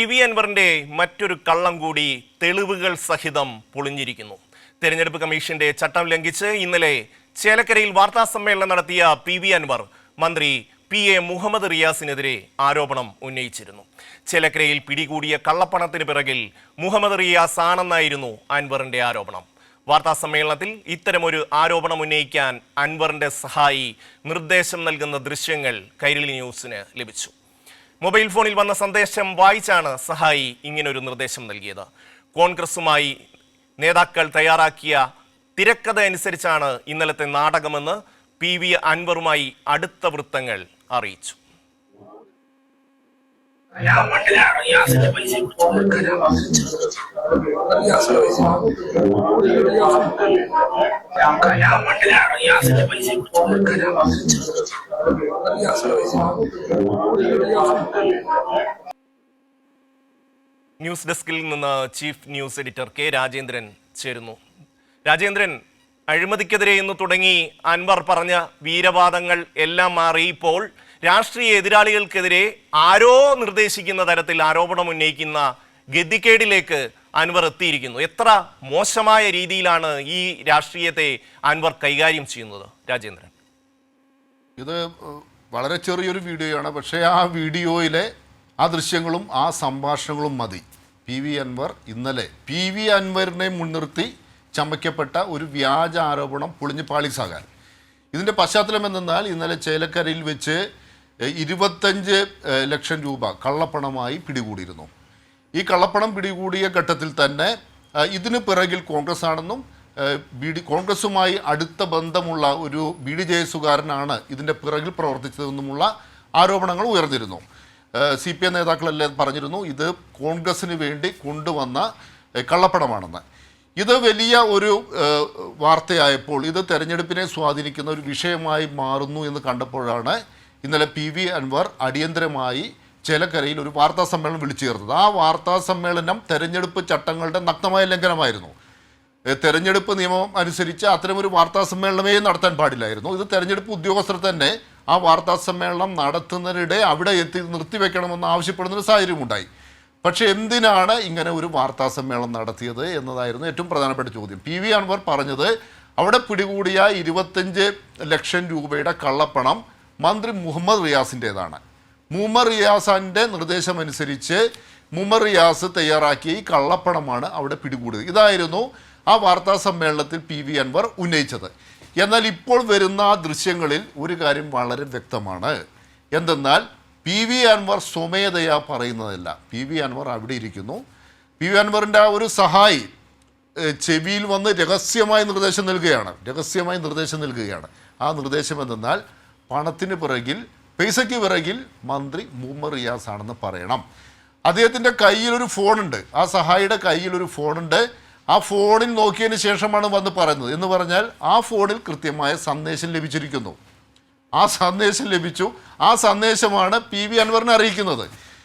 T V അൻവറിന്റെ മറ്റൊരു കള്ളം കൂടി തെളിവുകൾ സഹിതം പൊളിഞ്ഞിരിക്കുന്നു. തെരഞ്ഞെടുപ്പ് കമ്മീഷന്റെ ചട്ടം ലംഘിച്ച് ഇന്നലെ ചേലക്കരയിൽ വാർത്താ സമ്മേളനം നടത്തിയ പി വി അൻവർ മന്ത്രി പി എ മുഹമ്മദ് റിയാസിനെതിരെ ആരോപണം ഉന്നയിച്ചിരുന്നു. ചേലക്കരയിൽ പിടികൂടിയ കള്ളപ്പണത്തിന് പിറകിൽ മുഹമ്മദ് റിയാസ് ആണെന്നായിരുന്നു അൻവറിന്റെ ആരോപണം. വാർത്താ സമ്മേളനത്തിൽ ഇത്തരമൊരു ആരോപണം ഉന്നയിക്കാൻ അൻവറിന്റെ സഹായി നിർദ്ദേശം നൽകുന്ന ദൃശ്യങ്ങൾ കൈരളി ന്യൂസിന് ലഭിച്ചു. മൊബൈൽ ഫോണിൽ വന്ന സന്ദേശം വായിച്ചാണ് സഹായി ഇങ്ങനൊരു നിർദ്ദേശം നൽകിയത്. കോൺഗ്രസുമായി നേതാക്കൾ തയ്യാറാക്കിയ തിരക്കഥ അനുസരിച്ചാണ് ഇന്നലത്തെ നാടകമെന്ന് പി വി അൻവറുമായി അടുത്ത വൃത്തങ്ങൾ അറിയിച്ചു. കലാമണ്ഡലാണ് ന്യൂസ് ഡെസ്കിൽ നിന്ന് chief news editor K Rajendran ചേരുന്നു. രാജേന്ദ്രൻ അഴിമതിക്കെതിരെ ഇന്ന് തുടങ്ങി അൻവർ പറഞ്ഞ വീരവാദങ്ങൾ എല്ലാം മാറി ഇപ്പോൾ രാഷ്ട്രീയ എതിരാളികൾക്കെതിരെ ആരോ നിർദ്ദേശിക്കുന്ന തരത്തിൽ ആരോപണം ഉന്നയിക്കുന്ന ഗതികേടിലേക്ക് അൻവർ എത്തിയിരിക്കുന്നു. എത്ര മോശമായ രീതിയിലാണ് ഈ രാഷ്ട്രീയത്തെ അൻവർ കൈകാര്യം ചെയ്യുന്നത് രാജേന്ദ്രൻ? ഇത് വളരെ ചെറിയൊരു വീഡിയോയാണ്. പക്ഷേ ആ വീഡിയോയിലെ ആ ദൃശ്യങ്ങളും ആ സംഭാഷണങ്ങളും മതി. പി വി അൻവർ ഇന്നലെ പി വി അൻവറിനെ മുൻനിർത്തി ചമയ്ക്കപ്പെട്ട ഒരു വ്യാജ ആരോപണം പൊളിഞ്ഞ് പാളിസാകാൻ. ഇതിന്റെ പശ്ചാത്തലം എന്തെന്നാൽ ഇന്നലെ ചേലക്കരയിൽ വെച്ച് ഇരുപത്തഞ്ച് ലക്ഷം രൂപ കള്ളപ്പണമായി പിടികൂടിയിരുന്നു. ഈ കള്ളപ്പണം പിടികൂടിയ ഘട്ടത്തിൽ തന്നെ ഇതിന് പിറകിൽ കോൺഗ്രസ് ആണെന്നും ബി ഡി കോൺഗ്രസുമായി അടുത്ത ബന്ധമുള്ള ഒരു ബി ഡി ജെ എസുകാരനാണ് ഇതിന്റെ പിറകിൽ പ്രവർത്തിച്ചതെന്നുമുള്ള ആരോപണങ്ങൾ ഉയർന്നിരുന്നു. സി പി എം നേതാക്കളെല്ലാം പറഞ്ഞിരുന്നു. ഇത് കോൺഗ്രസിന് വേണ്ടി കൊണ്ടുവന്ന കള്ളപ്പണമാണെന്ന്. ഇത് വലിയ ഒരു വാർത്തയായപ്പോൾ ഇത് തെരഞ്ഞെടുപ്പിനെ സ്വാധീനിക്കുന്ന ഒരു വിഷയമായി മാറുന്നു എന്ന് കണ്ടപ്പോഴാണ് ഇന്നലെ പി വി അൻവർ അടിയന്തരമായി ചേലക്കരയിൽ ഒരു വാർത്താ സമ്മേളനം വിളിച്ചു ചേർത്തത്. ആ വാർത്താ സമ്മേളനം തെരഞ്ഞെടുപ്പ് ചട്ടങ്ങളുടെ നഗ്നമായ ലംഘനമായിരുന്നു. തെരഞ്ഞെടുപ്പ് നിയമം അനുസരിച്ച് അത്തരമൊരു വാർത്താ സമ്മേളനമേ നടത്താൻ പാടില്ലായിരുന്നു. ഇത് തെരഞ്ഞെടുപ്പ് ഉദ്യോഗസ്ഥർ തന്നെ ആ വാർത്താ സമ്മേളനം നടത്തുന്നതിനിടെ അവിടെ എത്തി നിർത്തിവെക്കണമെന്ന് ആവശ്യപ്പെടുന്ന ഒരു സാഹചര്യമുണ്ടായി. പക്ഷേ എന്തിനാണ് ഇങ്ങനെ ഒരു വാർത്താ സമ്മേളനം നടത്തിയത് എന്നതായിരുന്നു ഏറ്റവും പ്രധാനപ്പെട്ട ചോദ്യം. പി വി അൻവർ പറഞ്ഞത് അവിടെ പിടികൂടിയ ഇരുപത്തഞ്ച് ലക്ഷം രൂപയുടെ കള്ളപ്പണം മന്ത്രി മുഹമ്മദ് റിയാസിന്റേതാണ് മുഹമ്മദ് റിയാസിന്റെ നിർദ്ദേശമനുസരിച്ച് മുഹമ്മദ് റിയാസ് തയ്യാറാക്കിയ ഈ കള്ളപ്പണമാണ് അവിടെ പിടികൂടിയത്. ഇതായിരുന്നു ആ വാർത്താ സമ്മേളനത്തിൽ പി വി അൻവർ ഉന്നയിച്ചത്. എന്നാൽ ഇപ്പോൾ വരുന്ന ദൃശ്യങ്ങളിൽ ഒരു കാര്യം വളരെ വ്യക്തമാണ്. എന്തെന്നാൽ പി വി അൻവർ സ്വമേധയാ പറയുന്നതല്ല. പി വി അൻവർ അവിടെ ഇരിക്കുന്നു. പി വി അൻവറിന്റെ ആ ഒരു സഹായി ചെവിയിൽ വന്ന് രഹസ്യമായി നിർദ്ദേശം നൽകുകയാണ്. രഹസ്യമായി നിർദ്ദേശം നൽകുകയാണ്. ആ നിർദ്ദേശം എന്തെന്നാൽ പണത്തിന് പിറകിൽ പൈസയ്ക്ക് പിറകിൽ മന്ത്രി മുഹമ്മദ് റിയാസ് ആണെന്ന് പറയണം. അദ്ദേഹത്തിന്റെ കയ്യിലൊരു ഫോണുണ്ട്. ആ സഹായിയുടെ കയ്യിലൊരു ഫോണുണ്ട്. ആ ഫോണിൽ നോക്കിയതിന് ശേഷമാണ് വന്ന് പറയുന്നത്. എന്ന് പറഞ്ഞാൽ ആ ഫോണിൽ കൃത്യമായ സന്ദേശം ലഭിച്ചിരിക്കുന്നു. ആ സന്ദേശം ലഭിച്ചു. ആ സന്ദേശമാണ് പി വി അൻവറിനെ അറിയിക്കുന്നത്.